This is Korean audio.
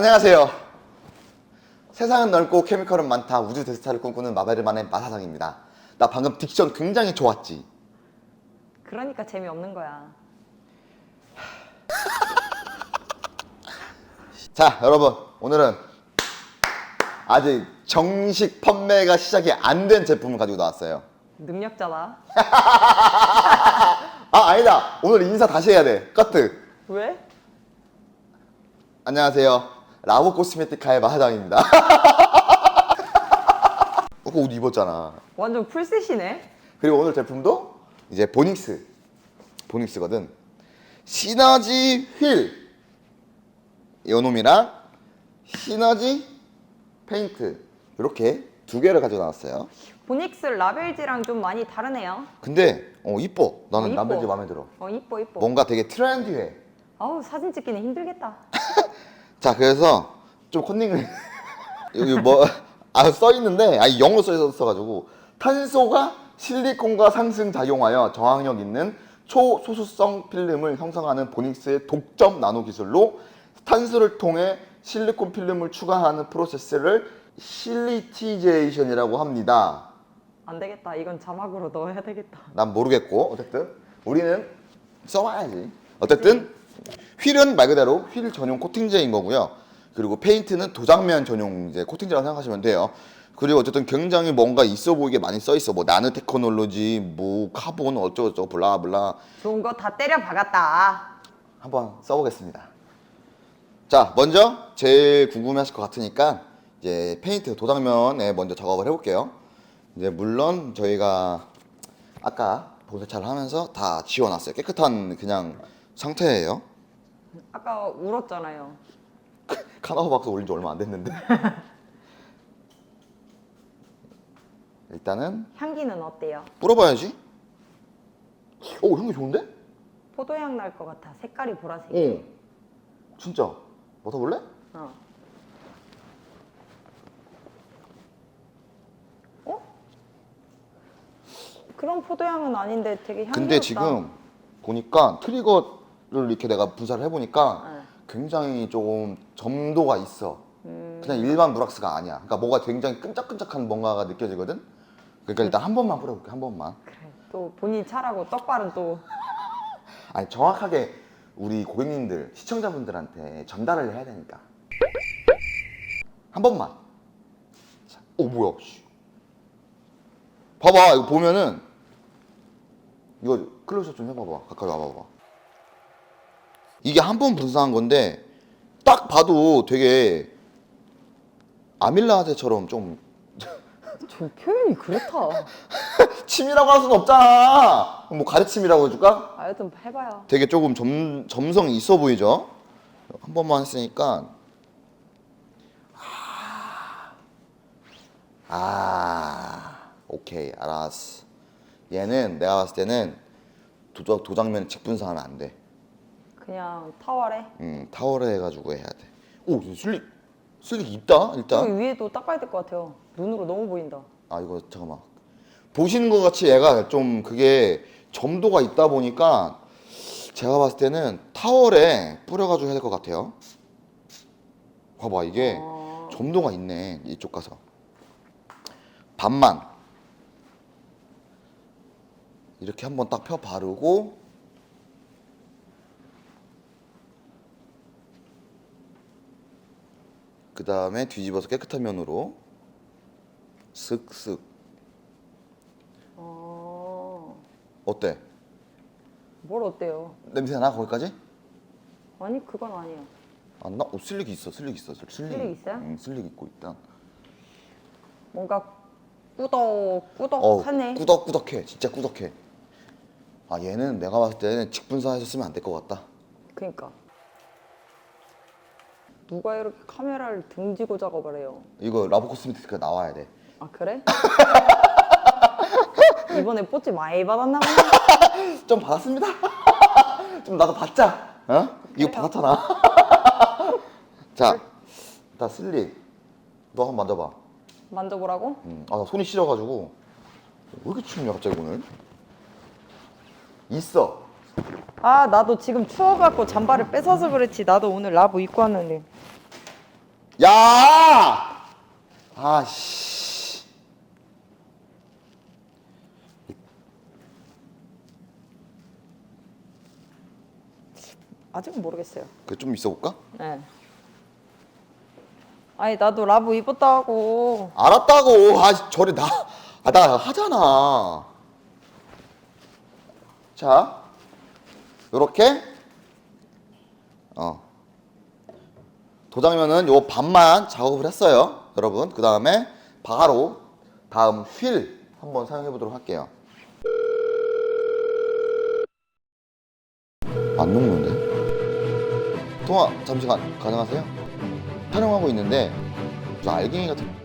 안녕하세요. 세상은 넓고 케미컬은 많다. 우주 대스타를 꿈꾸는 마베르만의 마사장입니다. 나 방금 딕션 굉장히 좋았지. 그러니까 재미없는 거야. 자, 여러분 오늘은 아직 정식 판매가 시작이 안 된 제품을 가지고 나왔어요. 능력자다. 아 아니다. 오늘 인사 다시 해야 돼. 커트. 왜? 안녕하세요. 라보 코스메티카의 마사장입니다. 아까 옷 입었잖아. 완전 풀셋이네. 그리고 오늘 제품도 이제 보닉스 보닉스거든 시너지 휠 이놈이랑 시너지 페인트 이렇게 두 개를 가지고 나왔어요 보닉스 라벨지랑 좀 많이 다르네요. 근데 어 이뻐 나는 어, 이뻐. 라벨지 마음에 들어 어 이뻐 이뻐. 뭔가 되게 트렌디해 아우 사진 찍기는 힘들겠다. 자 그래서 좀 컨닝을 여기 뭐아 써 있는데 아 영어로 써 있어가지고 탄소가 실리콘과 상승 작용하여 저항력 있는 초소수성 필름을 형성하는 보닉스의 독점 나노 기술로 탄소를 통해 실리콘 필름을 추가하는 프로세스를 실리티제이션이라고 합니다. 안 되겠다. 이건 자막으로 넣어야 되겠다. 난 모르겠고 어쨌든 우리는 써봐야지 어쨌든 휠은 말 그대로 휠 전용 코팅제인 거고요. 그리고 페인트는 도장면 전용 이제 코팅제라고 생각하시면 돼요. 그리고 어쨌든 굉장히 뭔가 있어 보이게 많이 써 있어. 뭐 나노 테크놀로지 뭐 카본 어쩌고저쩌고 블라블라. 좋은 거 다 때려 박았다. 한번 써보겠습니다. 자 먼저 제일 궁금해하실 것 같으니까 이제 페인트 도장면에 먼저 작업을 해볼게요. 이제 물론 저희가 아까 보세차를 하면서 다 지워놨어요. 깨끗한 그냥 상태예요 아까 울었잖아요. 카나오 박스 올린 지 얼마 안 됐는데 일단은 향기는 어때요? 뿌려봐야지 오 향기 좋은데? 포도향 날 것 같아. 색깔이 보라색. 오 진짜 맡아볼래? 어. 어? 그런 포도향은 아닌데 되게 향기롭다. 근데 지금 보니까 트리거를 이렇게 내가 분사를 해보니까 네. 굉장히 조금 점도가 있어. 음, 그냥 일반 무락스가 아니야. 그러니까 뭐가 굉장히 끈적끈적한 뭔가가 느껴지거든. 그러니까 일단 한 번만 뿌려볼게, 한 번만. 그래. 또 본인 차라고 떡발은 또 아니 정확하게 우리 고객님들, 시청자분들한테 전달을 해야 되니까. 한 번만. 자, 오 뭐야? 씨. 봐봐, 이거 보면은 이거 클로즈업 좀 해봐봐. 가까이 와봐봐. 이게 한 번 분사한 건데 딱 봐도 되게 아밀라제처럼 좀 저 표현이 그렇다. 침이라고 할 수는 없잖아. 뭐 가르침이라고 해줄까? 아, 여튼 해봐요. 되게 조금 점, 점성이 있어 보이죠? 한 번만 했으니까 아, 아 오케이 알았어 얘는 내가 봤을 때는 도장, 도장면 직분사하면 안 돼 그냥 타월에? 음, 타월에 해가지고 해야 돼오 슬릭 슬릭 있다 일단? 여기 위에도 닦아야 될 것 같아요. 눈으로 너무 보인다. 아 이거 잠깐만. 보시는 것 같이 얘가 좀 그게 점도가 있다 보니까 제가 봤을 때는 타월에 뿌려가지고 해야 될 것 같아요. 봐봐 이게 어, 점도가 있네 이쪽 가서. 반만. 이렇게 한번 딱 펴 바르고 그 다음에 뒤집어서 깨끗한 면으로 쓱쓱 어, 어때? 뭘 어때요? 냄새 나 거기까지? 아니 그건 아니야. 안 나? 어, 슬릭 있어 슬릭 있어 슬릭, 슬릭 있어요? 응 슬릭 있고 일단 뭔가 꾸덕 어, 꾸덕하네. 꾸덕꾸덕해 진짜 꾸덕해 아 얘는 내가 봤을 때는 직분사에서 쓰면 안 될 것 같다 그니까 누가 이렇게 카메라를 등지고 작업을 해요? 이거 라보 코스메티크가 나와야 돼 아 그래? 이번에 뽀찌 많이 받았나 보네. 좀 받았습니다. 좀 나도 받자. 어? 이거. 받았잖아. 자, 나 슬릭. 너 한번 만져봐. 만져보라고? 음. 아, 나 손이 시려가지고. 왜 이렇게 춥냐, 갑자기 오늘? 있어. 아 나도 지금 추워갖고 잠바를 뺏어서 그렇지 나도 오늘 라보 입고 왔는데 야! 아씨. 아직은 모르겠어요. 그좀 있어 볼까? 네. 아니 나도 라브 입었다고. 알았다고. 아, 저리 나. 아, 나 하잖아. 자. 요렇게 어. 도장면은 요 반만 작업을 했어요. 여러분. 그 다음에 바로 다음 휠 한번 사용해 보도록 할게요. 안 녹는데? 통화 잠시간 가능하세요? 촬영하고 있는데 무슨 알갱이 같은